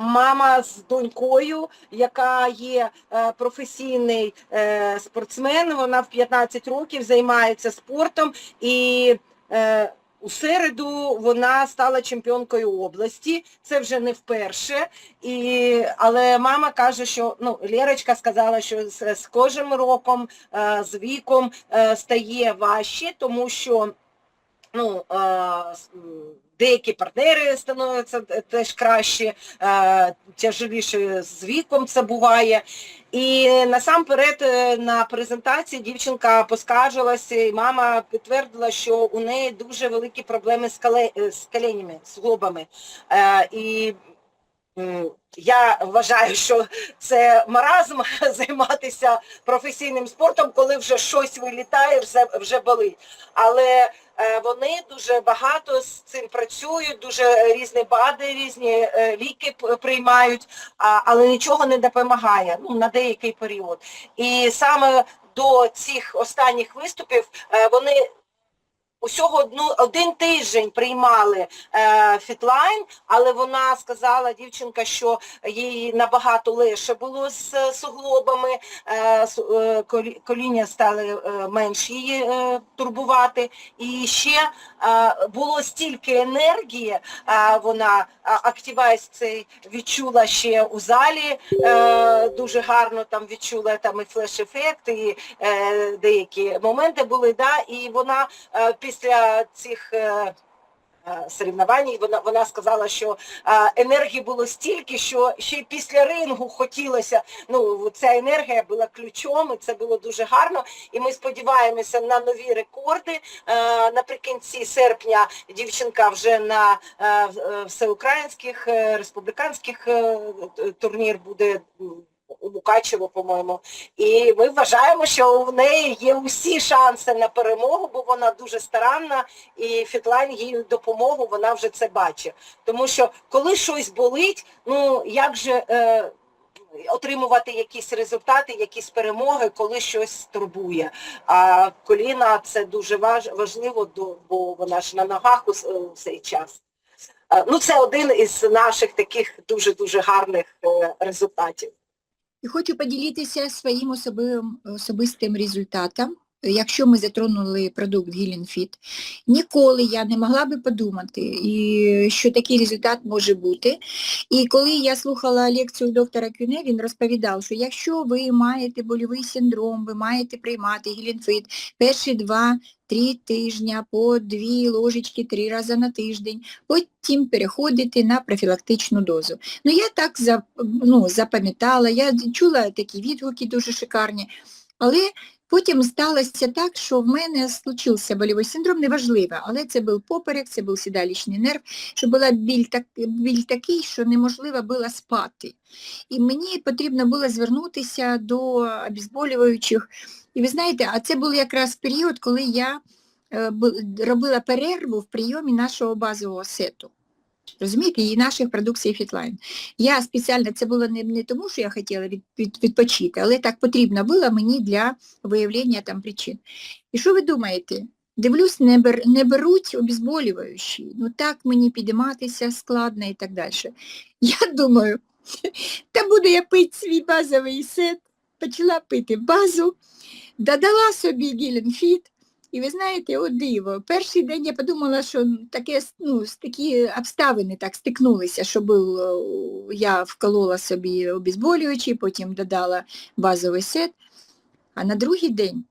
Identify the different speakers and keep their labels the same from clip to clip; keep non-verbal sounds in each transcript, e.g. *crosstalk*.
Speaker 1: мама з донькою, яка є е, професійний е, спортсмен. Вона в 15 років займається спортом і е, у середу вона стала чемпіонкою області. Це вже не вперше. І, але мама каже, що ну, Лєрочка сказала, що з, з кожним роком, з віком стає важче, тому що ну, деякі партнери становляться теж краще, е, тяжеліше з віком це буває. І насамперед е, на презентації дівчинка поскаржилася, і мама підтвердила, що у неї дуже великі проблеми з, е, коленями, з глобами. Е, і я вважаю, що це маразм *laughs* займатися професійним спортом, коли вже щось вилітає, вже, вже болить. Але е, вони дуже багато з цим працюють, дуже різні БАДи, різні е, ліки приймають, але нічого не допомагає ну, на деякий період. І саме до цих останніх виступів е, вони усього одну, один тиждень приймали е, фітлайн, але вона сказала, дівчинка, що їй набагато легше було з е, суглобами, е, е, коління стали е, менш її е, турбувати. І ще е, було стільки енергії, е, вона активайз цей відчула ще у залі, е, дуже гарно там відчула там і флеш-ефект, і е, деякі моменти були, да, і вона е, після цих е, е, вона, вона сказала, що е, енергії було стільки, що ще й після рингу хотілося, ну ця енергія була ключом, і це було дуже гарно. І ми сподіваємося на нові рекорди. Наприкінці серпня дівчинка вже на всеукраїнських, республіканських турнір буде м, по-моєму. І ми вважаємо, що в неї є усі шанси на перемогу, бо вона дуже старанна, і Фітлайн їй допомогу, вона вже це бачить. Тому що коли щось болить, ну як же е, отримувати якісь результати, якісь перемоги, коли щось турбує. А коліна це дуже важ, важливо, бо вона ж на ногах у, цей час. Е, Ну, це один із наших таких дуже-дуже гарних е, результатів.
Speaker 2: І хочу поділитися своїм особливим, особистим результатом. Якщо ми затронули продукт Fit, ніколи я не могла би подумати, і що такий результат може бути. І коли я слухала лекцію доктора Кюне, він розповідав, що якщо ви маєте больовий синдром, ви маєте приймати Fit перші два-три тижня по дві ложечки три рази на тиждень, потім переходити на профілактичну дозу. Ну я так ну, запам'ятала, я чула такі відгуки дуже шикарні, але потім сталося так, що в мене случився больовий синдром, неважливо, але це був поперек, це був сідалічний нерв, що була біль, так, біль такий, що неможливо було спати. І мені потрібно було звернутися до обезболюючих. І ви знаєте, а це був якраз період, коли я е, робила перерву в прийомі нашого базового сету. Розумієте, і наших продукцій Фітлайн. Я спеціально, це було не, не тому, що я хотіла від, від, відпочити, але так потрібно було мені для виявлення там причин. І що ви думаєте? Дивлюсь, не, бер, не беруть обезболюючі, ну так мені підійматися складно і так далі. Я думаю, *laughs* та буду я пити свій базовий сет, почала пити базу, додала собі гіленфіт, і ви знаєте, о диво, перший день я подумала, що таке, ну, такі обставини так стикнулися, що був, е, я вколола собі обезболюючий, потім додала базовий сет, а на другий день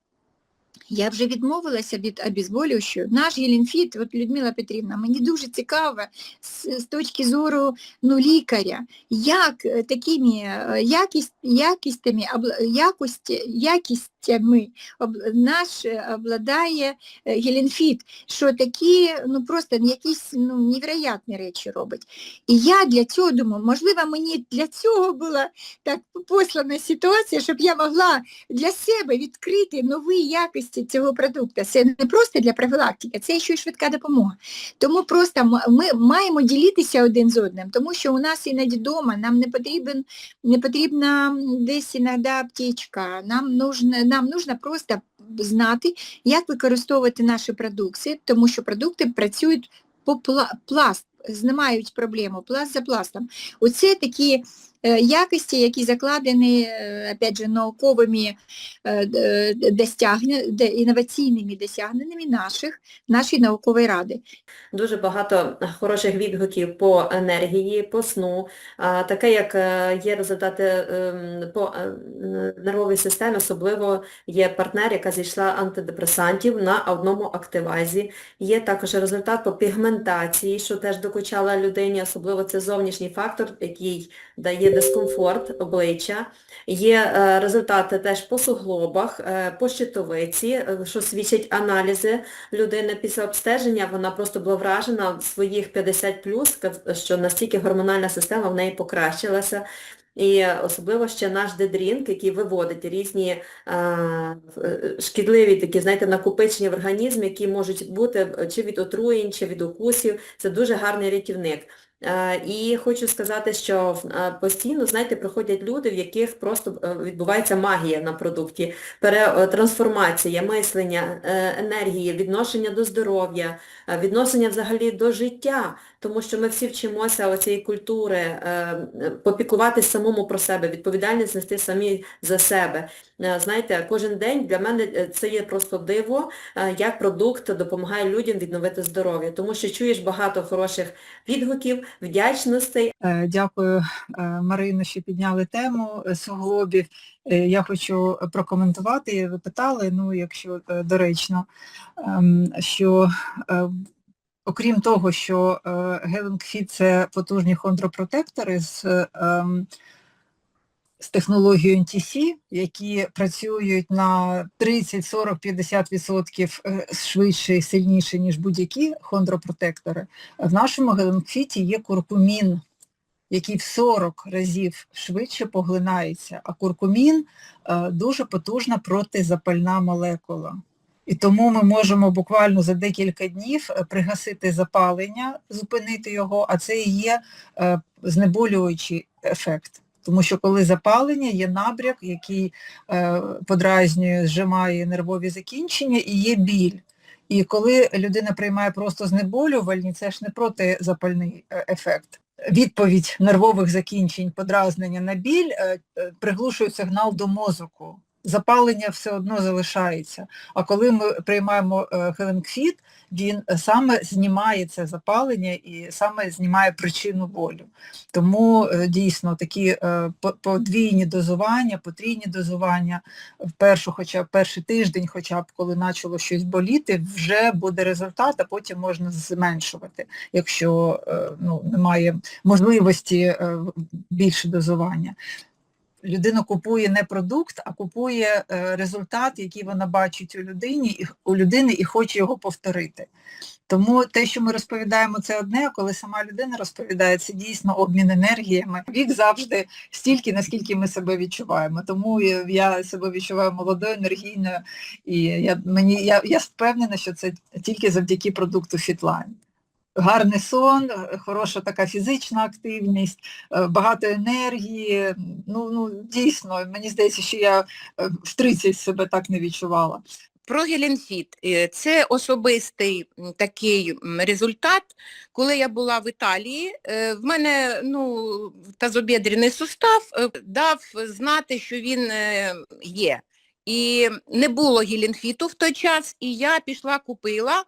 Speaker 2: я вже відмовилася від обезболюючого. Наш гелінфіт, от Людмила Петрівна, мені дуже цікаво з, з точки зору ну, лікаря, як е, такими е, якість, якістями, обла- якості, якістями наш е, обладає е, гелінфіт, що такі, ну просто якісь ну, невероятні речі робить. І я для цього думаю, можливо, мені для цього була так послана ситуація, щоб я могла для себе відкрити нові якості цього продукту. Це не просто для профілактики, це ще й швидка допомога. Тому просто ми маємо ділитися один з одним, тому що у нас іноді вдома нам не потрібен, не потрібна десь іноді аптечка, нам нужно, нам нужно просто знати, як використовувати наші продукції, тому що продукти працюють по пла- пласт, знімають проблему пласт за пластом. Оце такі е, якості, які закладені, е, опять же, науковими е, інноваційними досягненнями наших, нашої наукової ради.
Speaker 3: Дуже багато хороших відгуків по енергії, по сну, таке як є результати ем, по нервовій системі, особливо є партнер, яка зійшла антидепресантів на одному активазі. Є також результат по пігментації, що теж докучала людині, особливо це зовнішній фактор, який дає дискомфорт обличчя. Є е, результати теж по суглобах, е, по щитовиці, е, що свідчать аналізи людини після обстеження, вона просто була вражена в своїх 50+, що настільки гормональна система в неї покращилася. І особливо ще наш дедрінк, який виводить різні е, е, шкідливі такі, знаєте, накопичення в організмі, які можуть бути е, чи від отруєнь, чи від укусів. Це дуже гарний рятівник. Е, І хочу сказати, що е, постійно, знаєте, приходять люди, в яких просто е, відбувається магія на продукті, трансформація, мислення, енергії, відношення до здоров'я, відношення взагалі до життя, тому що ми всі вчимося оцієї культури, е, самому про себе, відповідальність нести самі за себе. Е, Знаєте, кожен день для мене е, це є просто диво, е, як продукт допомагає людям відновити здоров'я, тому що чуєш багато хороших відгуків, вдячностей,
Speaker 4: Дякую, Марино, що підняли тему суглобів. Я хочу прокоментувати, ви питали, ну, якщо доречно, ем, що окрім того, що Геленкфіт це потужні хондропротектори з, ем, з технологією NTC, які працюють на 30, 40, 50 відсотків е, швидше і сильніше, ніж будь-які хондропротектори, в нашому геленкфіті є куркумін, який в 40 разів швидше поглинається, а куркумін е, дуже потужна протизапальна молекула. І тому ми можемо буквально за декілька днів е, пригасити запалення, зупинити його, а це і є е, знеболюючий ефект. Тому що коли запалення, є набряк, який е, подразнює, зжимає нервові закінчення і є біль. І коли людина приймає просто знеболювальні, це ж не протизапальний е, ефект. Відповідь нервових закінчень, подразнення на біль е, е, приглушує сигнал до мозку. Запалення все одно залишається. А коли ми приймаємо Хеленкфіт, він саме знімає це запалення і саме знімає причину болю. Тому е, дійсно такі е, подвійні дозування, потрійні дозування в першу, хоча б перший тиждень, хоча б коли почало щось боліти, вже буде результат, а потім можна зменшувати, якщо е, ну, немає можливості більше дозування. Людина купує не продукт, а купує е, результат, який вона бачить у людині, у людини і хоче його повторити. Тому те, що ми розповідаємо, це одне, а коли сама людина розповідає, це дійсно обмін енергіями. Вік завжди стільки, наскільки ми себе відчуваємо. Тому я- себе відчуваю молодою, енергійною, і я, мені, я, я впевнена, що це тільки завдяки продукту Fitline. Гарний сон, хороша така фізична активність, е, багато енергії. Ну, ну дійсно, мені здається, що я е, в 30 себе так не відчувала.
Speaker 5: Про Геленфіт. Е, Це особистий такий результат. Коли я була в Італії, в мене ну, тазобєдряний сустав дав знати, що він є. І не було геленфіту в той час, і я пішла купила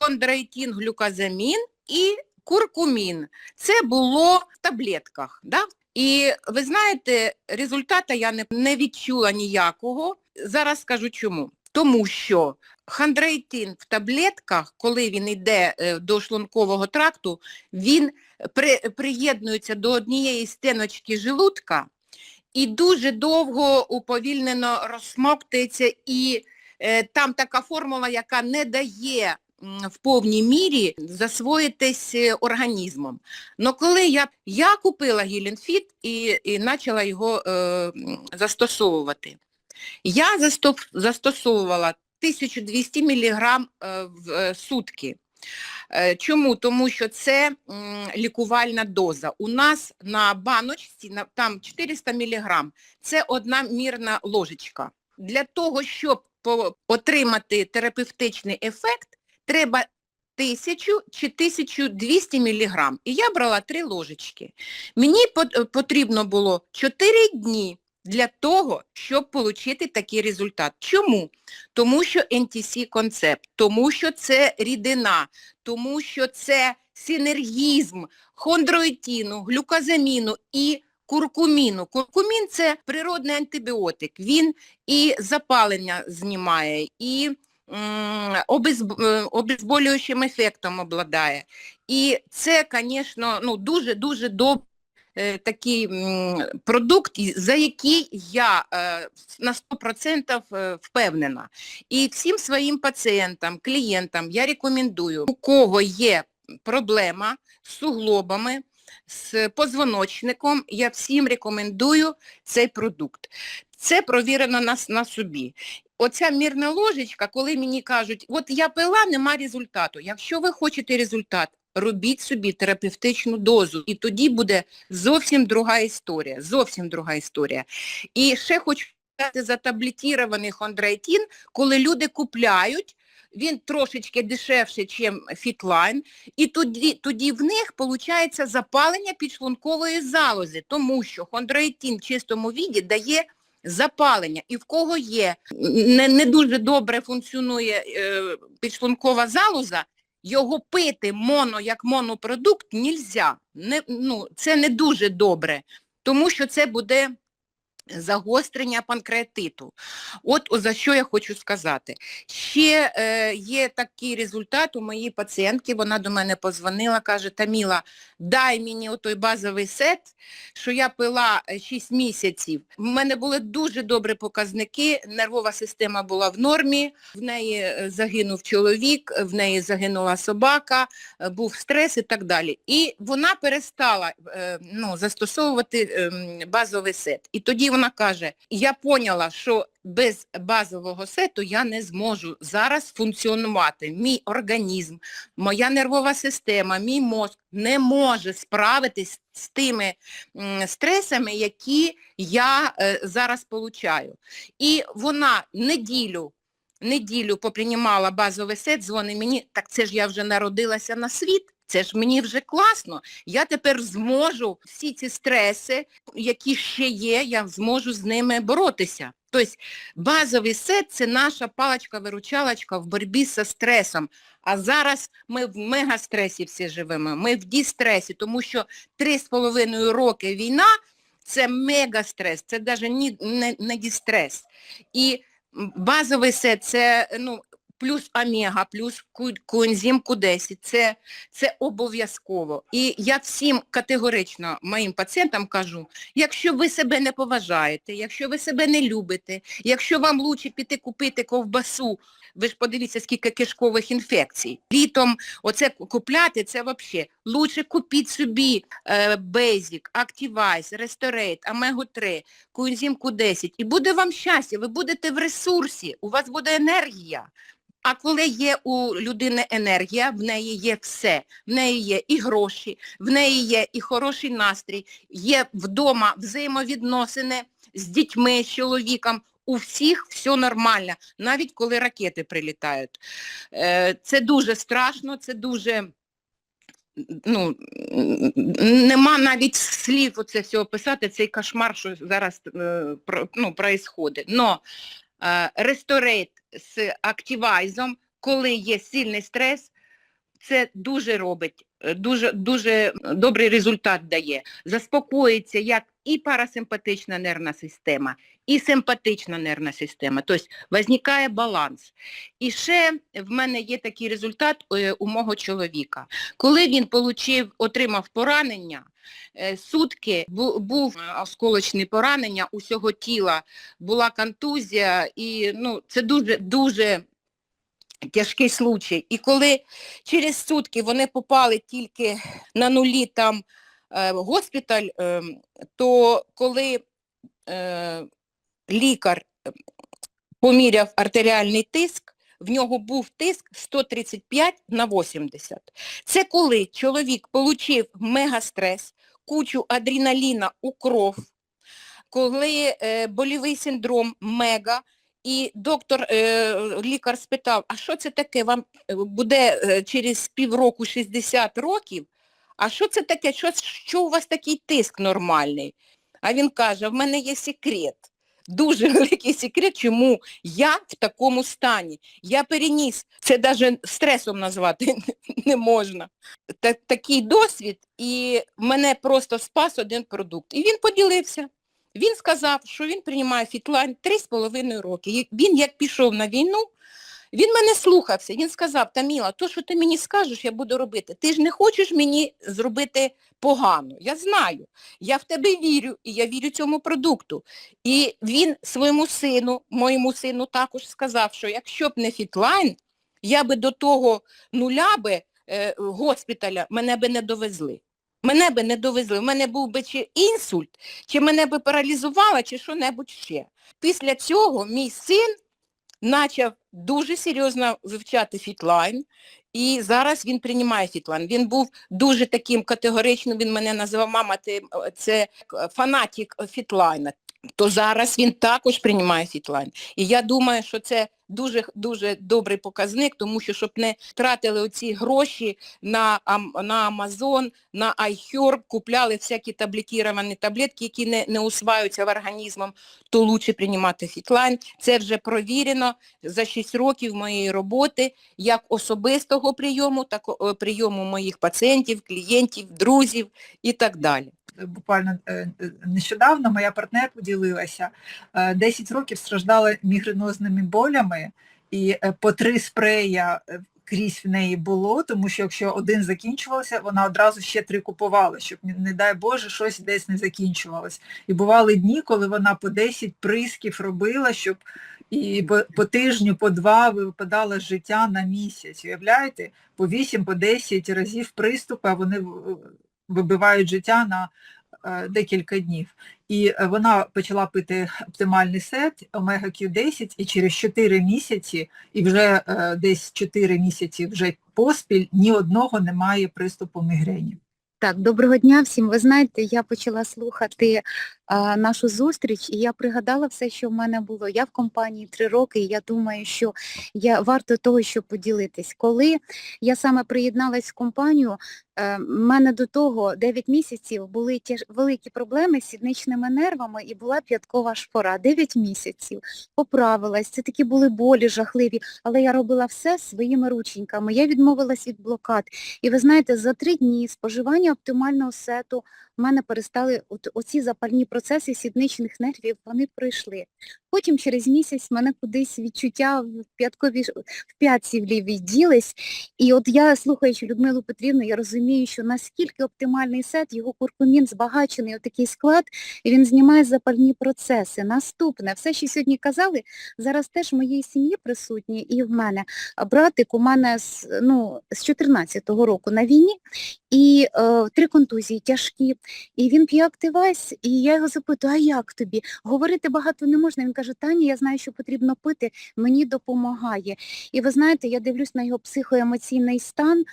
Speaker 5: хондроїтін, глюказамін і куркумін. Це було в таблетках. Да? І ви знаєте, результату я не, не відчула ніякого. Зараз скажу чому. Тому що хондроїтин в таблетках, коли він йде е, до шлункового тракту, він при, приєднується до однієї стіночки желудка і дуже довго уповільнено розсмоктується, і е, там така формула, яка не дає в повній мірі засвоїтись е, організмом. Но коли я, я купила Гіленфіт і, і почала його е, застосовувати, я застов- застосовувала 1200 мг в е, сутки. Е, Чому? Тому що це лікувальна доза. У нас на баночці там 400 мг. Це одна мірна ложечка. Для того, щоб отримати терапевтичний ефект, треба 1000 чи 1200 мг. І я брала три ложечки. Мені потрібно було 4 дні для того, щоб отримати такий результат. Чому? Тому що NTC концепт, тому що це рідина, тому що це синергізм хондроїтіну, глюказаміну і куркуміну. Куркумін – це природний антибіотик. Він і запалення знімає, і е, обезболюючим ефектом обладає. І це, звісно, ну, дуже-дуже добрий е, такий продукт, за який я е, на 100% е, впевнена. І всім своїм пацієнтам, клієнтам я рекомендую, у кого є проблема з суглобами, з позвоночником, я всім рекомендую цей продукт. Це провірено на, на собі. Оця мірна ложечка, коли мені кажуть, от я пила, нема результату. Якщо ви хочете результат, робіть собі терапевтичну дозу, і тоді буде зовсім друга історія, зовсім друга історія. І ще хочу сказати за таблетірований хондроїтін, коли люди купляють, він трошечки дешевший, ніж фітлайн, і тоді, тоді в них виходить запалення підшлункової залози, тому що хондроїтін в чистому віді дає запалення. І в кого є не, не дуже добре функціонує е, підшлункова залоза, його пити моно як монопродукт нельзя. Не, ну, це не дуже добре, тому що це буде загострення панкреатиту. От за що я хочу сказати. Ще е, є такий результат у моїй пацієнтки, вона до мене позвонила, каже, Таміла, дай мені отой базовий сет, що я пила 6 місяців. У мене були дуже добрі показники, нервова система була в нормі, в неї е, загинув чоловік, в неї загинула собака, е, був стрес і так далі. І вона перестала е, ну, застосовувати ем, базовий сет. І тоді вона каже, я поняла, що без базового сету я не зможу зараз функціонувати. Мій організм, моя нервова система, мій мозк не може справитись з тими стресами, які я е, зараз получаю. І вона неділю неділю поприймала базовий сет, дзвонить мені, так це ж я вже народилася на світ, це ж мені вже класно. Я тепер зможу всі ці стреси, які ще є, я зможу з ними боротися. Тобто базовий сет – це наша паличка-виручалочка в боротьбі зі стресом. А зараз ми в мегастресі всі живемо, ми в дістресі, тому що три з половиною роки війна – це мегастрес, це навіть не, не дістрес. І базовий сет – це ну, плюс омега, плюс коензим Q10, це, це обов'язково. І я всім категорично моїм пацієнтам кажу, якщо ви себе не поважаєте, якщо ви себе не любите, якщо вам лучше піти купити ковбасу, ви ж подивіться, скільки кишкових інфекцій. Літом оце купляти, це взагалі. Лучше купіть собі е, Basic, Activize, Restorate, Omega 3, Coenzym Q10 і буде вам щастя, ви будете в ресурсі, у вас буде енергія. А коли є у людини енергія, в неї є все. В неї є і гроші, в неї є і хороший настрій, є вдома взаємовідносини з дітьми, з чоловіком. У всіх все нормально, навіть коли ракети прилітають. Е, Це дуже страшно, це дуже, ну, нема навіть слів оце все описати, цей кошмар, що зараз е, ну, е, Ресторейт з активайзом, коли є сильний стрес, це дуже робить, е, дуже, дуже добрий результат дає. Заспокоїться як і парасимпатична нервна система, і симпатична нервна система. Тобто виникає баланс. І ще в мене є такий результат е, у мого чоловіка. Коли він получив, отримав поранення, е, сутки був е, осколочне поранення усього тіла, була контузія, і ну, це дуже, дуже тяжкий случай. І коли через сутки вони попали тільки на нулі там е, госпіталь, е, то коли е, лікар е, поміряв артеріальний тиск, в нього був тиск 135 на 80. Це коли чоловік отримав мегастрес, кучу адреналіна у кров, коли е, болівий синдром мега, І доктор, е, лікар спитав, а що це таке? Вам е, буде е, через півроку 60 років? А що це таке? Що, що у вас такий тиск нормальний? А він каже, в мене є секрет. Дуже *laughs* великий секрет, чому я в такому стані. Я переніс, це навіть стресом назвати *laughs* не можна. Та, такий досвід, і мене просто спас один продукт. І він поділився. Він сказав, що він приймає фітлайн 3,5 роки. Він як пішов на війну, він мене слухався. Він сказав, Таміла, то, що ти мені скажеш, я буду робити. Ти ж не хочеш мені зробити погано. Я знаю. Я в тебе вірю, і я вірю цьому продукту. І він своєму сину, моєму сину також сказав, що якщо б не фітлайн, я би до того нуля би е, госпіталя мене би не довезли. Мене би не довезли. У мене був би чи інсульт, чи мене би паралізувало, чи що-небудь ще. Після цього мій син почав дуже серйозно вивчати фітлайн, і зараз він приймає фітлайн. Він був дуже таким категоричним, він мене називав, мама, ти е, це фанатік фітлайна. То зараз він також приймає фітлайн. І я думаю, що це дуже дуже добрий показник, тому що щоб не тратили оці гроші на, на Amazon, на iHerb, купляли всякі таблетіровані таблетки, які не, не усваюються в організмом, то краще приймати фітлайн. Це вже провірено за 6 років моєї роботи, як особистого прийому, так прийому моїх пацієнтів, клієнтів, друзів і так далі.
Speaker 4: Буквально е, е, нещодавно моя партнер поділилася, е, 10 років страждала мігренозними болями, і е, по три спрея е, крізь в неї було, тому що якщо один закінчувався, вона одразу ще три купувала, щоб, не дай Боже, щось десь не закінчувалось. І бували дні, коли вона по 10 присків робила, щоб і по, по тижню, по два випадала життя на місяць. Уявляєте? По 8, по 10 разів приступи, а вони вибивають життя на е, декілька днів. І е, вона почала пити оптимальний сет омега Q10 і через 4 місяці, і вже е, десь 4 місяці вже поспіль ні одного немає приступу мігрені.
Speaker 6: Так, доброго дня всім. Ви знаєте, я почала слухати а, нашу зустріч, і я пригадала все, що в мене було. Я в компанії три роки, і я думаю, що я варто того, щоб поділитись. Коли я саме приєдналась в компанію, е, в мене до того 9 місяців були тяж, великі проблеми з сідничними нервами і була п'яткова шпора. 9 місяців. Поправилась, це такі були болі жахливі, але я робила все своїми рученьками. Я відмовилась від блокад. І ви знаєте, за три дні споживання оптимального сету в мене перестали от, оці запальні процеси сідничних нервів, вони пройшли. Потім через місяць мене кудись відчуття в п'ятковій ш- в п'ятці в лівій ділись. І от я, слухаючи Людмилу Петрівну, я розумію, що наскільки оптимальний сет, його куркумін збагачений, отакий склад, і він знімає запальні процеси. Наступне, все, що сьогодні казали, зараз теж в моїй сім'ї присутні і в мене. Братик у мене з, ну, з 14-го року на війні, і е, три контузії тяжкі. І він п'є активайс, і я його запитую, а як тобі? Говорити багато не можна. Він каже, Таня, я знаю, що потрібно пити, мені допомагає. І ви знаєте, я дивлюсь на його психоемоційний стан,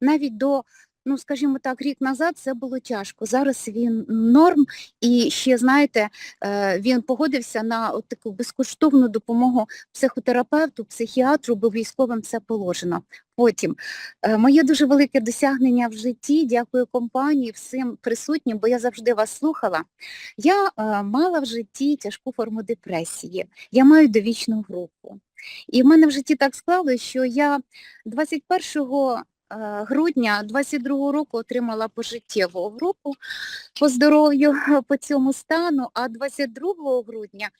Speaker 6: навіть до, ну скажімо так, рік назад це було тяжко. Зараз він норм, і ще, знаєте, е, він погодився на от таку безкоштовну допомогу психотерапевту, психіатру, бо військовим це положено. Потім е, моє дуже велике досягнення в житті, дякую компанії, всім присутнім, бо я завжди вас слухала. Я е, мала в житті тяжку форму депресії. Я маю довічну групу. І в мене в житті так склалося, що я 21 е, грудня 22 року отримала пожиттєву групу по здоров'ю, по цьому стану, а 22 грудня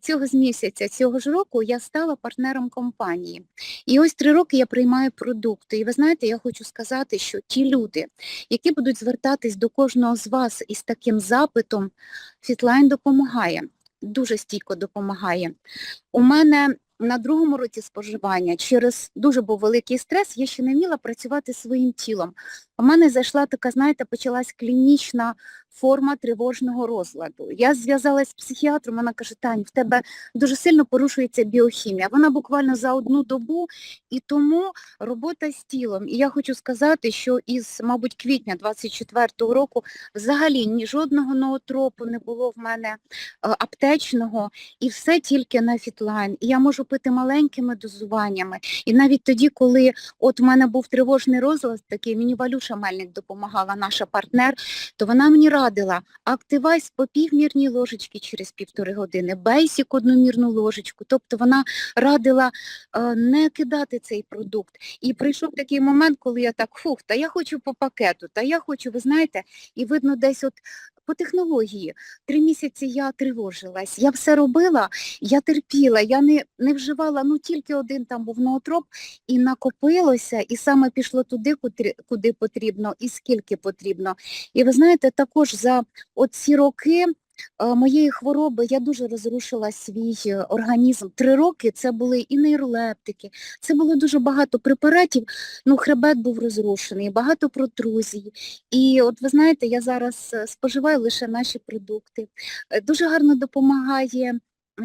Speaker 6: цього з місяця, цього ж року я стала партнером компанії. І ось три роки я приймаю продукти. І ви знаєте, я хочу сказати, що ті люди, які будуть звертатись до кожного з вас із таким запитом, Фітлайн допомагає, дуже стійко допомагає. У мене на другому році споживання через дуже був великий стрес, я ще не вміла працювати своїм тілом. У мене зайшла така, знаєте, почалась клінічна форма тривожного розладу. Я зв'язалась з психіатром, вона каже, Тань, в тебе дуже сильно порушується біохімія. Вона буквально за одну добу, і тому робота з тілом. І я хочу сказати, що із, мабуть, квітня 24-го року взагалі ні жодного ноотропу не було в мене е, аптечного, і все тільки на фітлайн, і я можу пити маленькими дозуваннями. І навіть тоді, коли от в мене був тривожний розлад, такий мені Валюша Мельник допомагала, наша партнер, то вона мені радила активайс по півмірній ложечки через півтори години, бейсік одну мірну ложечку. Тобто вона радила е, не кидати цей продукт. І прийшов такий момент, коли я так, фух, та я хочу по пакету, та я хочу, ви знаєте, і видно десь от по технології. Три місяці я тривожилась, я все робила, я терпіла, я не, не вживала, ну тільки один там був ноотроп, і накопилося, і саме пішло туди, куди, куди потрібно, і скільки потрібно. І ви знаєте, також за оці роки моєї хвороби я дуже розрушила свій е, організм. Три роки це були і нейролептики, це було дуже багато препаратів, ну хребет був розрушений, багато протрузій. І от ви знаєте, я зараз е, споживаю лише наші продукти. Е, Дуже гарно допомагає е,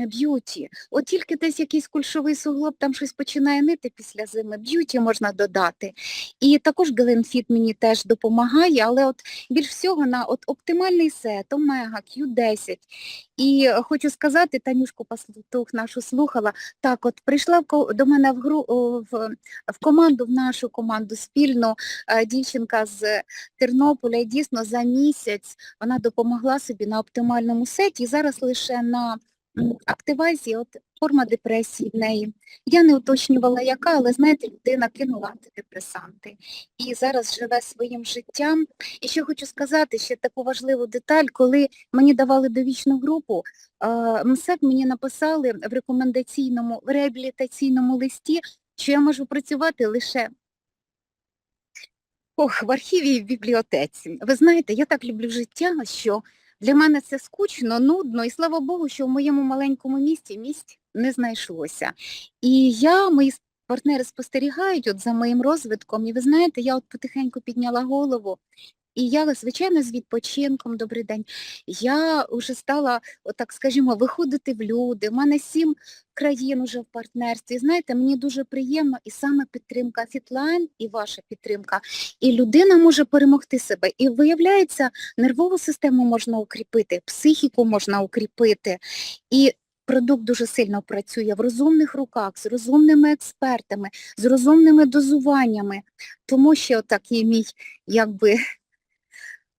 Speaker 6: б'юті. От тільки десь якийсь кульшовий суглоб там щось починає нити після зими, б'юті можна додати. І також Геленфіт мені теж допомагає, але от більш всього на от оптимальний сет, омега, Q10. І хочу сказати, Танюшку Пастух нашу слухала, так от прийшла до мене в гру в, в команду, в нашу команду спільну е, дівчинка з Тернополя, і дійсно за місяць вона допомогла собі на оптимальному сеті, і зараз лише на м, от форма депресії в неї. Я не уточнювала, яка, але знаєте, людина кинула антидепресанти і зараз живе своїм життям. І ще хочу сказати ще таку важливу деталь, коли мені давали довічну групу, МСЕК мені написали в рекомендаційному, в реабілітаційному листі, що я можу працювати лише Ох, в архіві і в бібліотеці. Ви знаєте, я так люблю життя, що для мене це скучно, нудно, і слава Богу, що в моєму маленькому місті місць не знайшлося. І я, мої партнери спостерігають от за моїм розвитком, і ви знаєте, я от потихеньку підняла голову, і я, звичайно, з відпочинком, добрий день, я вже стала, отак скажімо, виходити в люди. У мене сім країн уже в партнерстві. Знаєте, мені дуже приємно і саме підтримка Фітлайн і ваша підтримка. І людина може перемогти себе. І виявляється, нервову систему можна укріпити, психіку можна укріпити. І продукт дуже сильно працює в розумних руках, з розумними експертами, з розумними дозуваннями. Тому що такий мій, якби,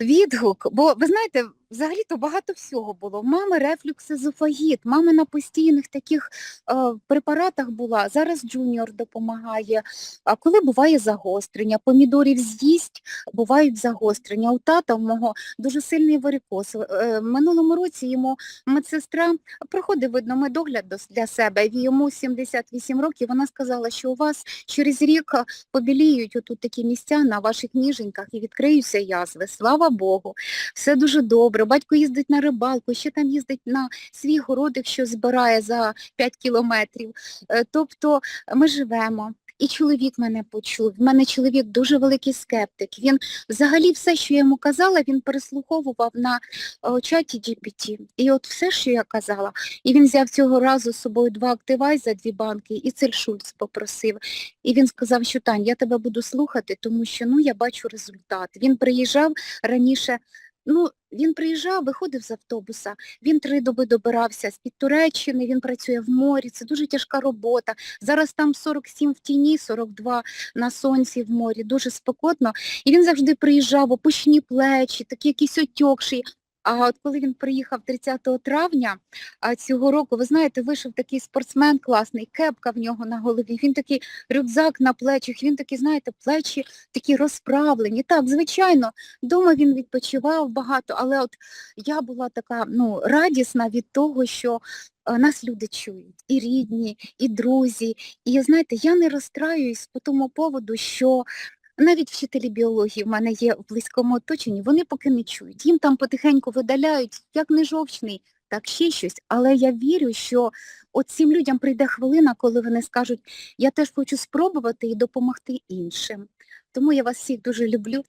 Speaker 6: відгук, бо ви знаєте, взагалі-то багато всього було. Мами рефлюкс езофагіт, мами на постійних таких е, препаратах була, зараз джуніор допомагає. А коли буває загострення, помідорів з'їсть, бувають загострення. У тата в мого дуже сильний варикоз. Е, минулому році йому медсестра проходить, видно, медогляд для себе, йому 78 років, вона сказала, що у вас через рік е, побіліють отут такі місця на ваших ніженьках і відкриються язви. Слава Богу, все дуже добре. Батько їздить на рибалку, ще там їздить на свій городик, що збирає за 5 кілометрів. Е, Тобто ми живемо. І чоловік мене почув. В мене чоловік дуже великий скептик. Він взагалі все, що я йому казала, він переслуховував на о, чаті GPT. І от все, що я казала, і він взяв цього разу з собою два активай за дві банки, і Цельшульц попросив. І він сказав, що Тань, я тебе буду слухати, тому що ну я бачу результат. Він приїжджав раніше. Ну, він приїжджав, виходив з автобуса, він три доби добирався з-під Туреччини, він працює в морі, це дуже тяжка робота. Зараз там 47 в тіні, 42 на сонці в морі, дуже спекотно. І він завжди приїжджав, опущені плечі, такі якісь отьокші. А от коли він приїхав 30 травня цього року, ви знаєте, вийшов такий спортсмен класний, кепка в нього на голові, він такий рюкзак на плечах, він такий, знаєте, плечі такі розправлені. Так, звичайно, Дома він відпочивав багато, але от я була така ну, радісна від того, що нас люди чують, і рідні, і друзі. І знаєте, я не розстраююсь по тому поводу, що навіть вчителі біології в мене є в близькому оточенні, вони поки не чують. Їм там потихеньку видаляють, як не жовчний, так ще щось. Але я вірю, що от цим людям прийде хвилина, коли вони скажуть, я теж хочу спробувати і допомогти іншим. Тому я вас всіх дуже люблю.